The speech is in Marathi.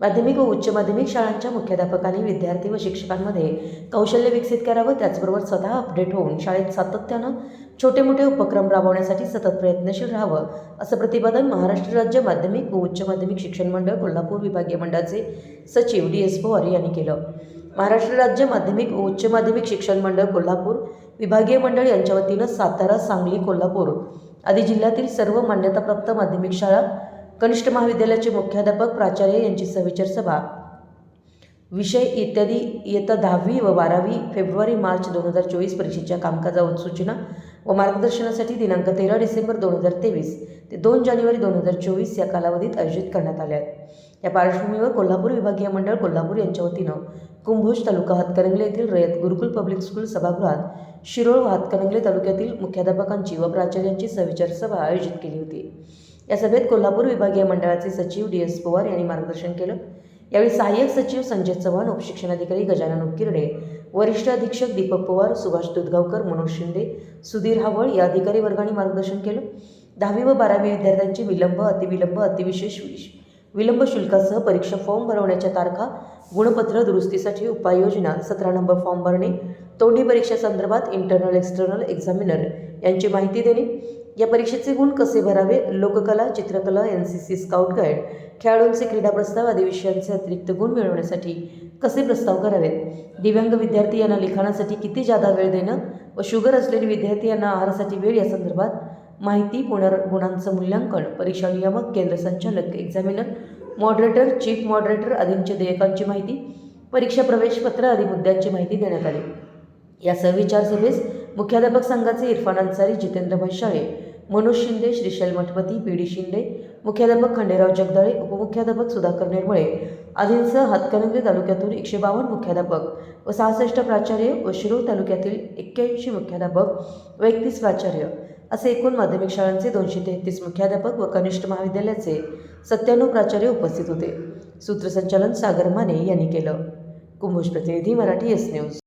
माध्यमिक व उच्च माध्यमिक शाळांच्या मुख्याध्यापकांनी विद्यार्थी व शिक्षकांमध्ये कौशल्य विकसित करावं त्याचबरोबर स्वतः अपडेट होऊन शाळेत सातत्यानं छोटे मोठे उपक्रम राबवण्यासाठी सतत प्रयत्नशील राहावं असं प्रतिपादन महाराष्ट्र राज्य माध्यमिक व उच्च माध्यमिक शिक्षण मंडळ कोल्हापूर विभागीय मंडळाचे सचिव डी एस पवार यांनी केलं. महाराष्ट्र राज्य माध्यमिक व उच्च माध्यमिक शिक्षण मंडळ कोल्हापूर विभागीय मंडळ यांच्या वतीनं सातारा सांगली कोल्हापूर आदी जिल्ह्यातील सर्व मान्यताप्राप्त माध्यमिक शाळा कनिष्ठ महाविद्यालयाचे मुख्याध्यापक प्राचार्य यांची सविचार सभा. विषय इत्यादी इयत्ता दहावी व बारावी फेब्रुवारी मार्च दोन हजार चोवीस परीक्षेच्या कामकाजावर सूचना व मार्गदर्शनासाठी दिनांक तेरा डिसेंबर दोन हजार तेवीस ते दोन जानेवारी दोन हजार चोवीस या कालावधीत आयोजित करण्यात आल्या आहेत. या पार्श्वभूमीवर कोल्हापूर विभागीय मंडळ कोल्हापूर यांच्या वतीनं कुंभोज तालुका हातकणंगले येथील रयत गुरुकुल पब्लिक स्कूल सभागृहात शिरोळ व हातकणंगले तालुक्यातील मुख्याध्यापकांची व प्राचार्यांची सविचार सभा आयोजित केली होती. या सभेत कोल्हापूर विभागीय मंडळाचे सचिव डी एस पवार यांनी मार्गदर्शन केलं. यावेळी सहाय्यक सचिव संजय चव्हाण उपशिक्षणाधिकारी गजानन उकिरडे वरिष्ठ अधीक्षक दीपक पवार सुभाष दुधगावकर मनोज शिंदे सुधीर हावळ या अधिकारी वर्गाने मार्गदर्शन केलं. दहावी व बारावी विद्यार्थ्यांची विलंब अतिविलंब अतिविशेष विश विलंब शुल्कासह परीक्षा फॉर्म भरवण्याच्या तारखा गुणपत्र दुरुस्तीसाठी उपाययोजना सतरा नंबर फॉर्म भरणे तोंडी परीक्षेसंदर्भात इंटरनल एक्सटर्नल एक्झामिनर यांची माहिती देणे. या परीक्षेचे गुण कसे भरावे? लोककला चित्रकला N C C scout guide खेळाडूंचे क्रीडा प्रस्ताव आदी विषयांचे अतिरिक्त गुण मिळवण्यासाठी कसे प्रस्ताव करावेत? दिव्यांग विद्यार्थी यांना लिखाणासाठी किती जादा वेळ देणं व शुगर असलेले विद्यार्थी यांना आहारासाठी वेळ या संदर्भात माहिती पुनर्गुणांचं मूल्यांकन परीक्षा नियामक केंद्र संचालक एक्झामिनर मॉडरेटर चीफ मॉडरेटर आदींच्या देयकांची माहिती परीक्षा प्रवेशपत्र आदी मुद्द्यांची माहिती देण्यात आली. या सविचार सभेस मुख्याध्यापक संघाचे इरफान अन्सारी जितेंद्र शाळे मनोज शिंदे श्रीशैल मठपती पी डी शिंदे मुख्याध्यापक खंडेराव जगदाळे उपमुख्याध्यापक सुधाकर निर्मळे आदींसह हातकणंगले तालुक्यातून एकशे बावन्न मुख्याध्यापक व सहासष्ट प्राचार्य व शिरूर तालुक्यातील एक्क्याऐंशी मुख्याध्यापक व एकतीस प्राचार्य असे एकूण माध्यमिक शाळांचे दोनशे तेहतीस मुख्याध्यापक व कनिष्ठ महाविद्यालयाचे सत्त्याण्णव प्राचार्य उपस्थित होते. सूत्रसंचालन सागर माने यांनी केलं. कुंभोज प्रतिनिधी मराठी एस न्यूज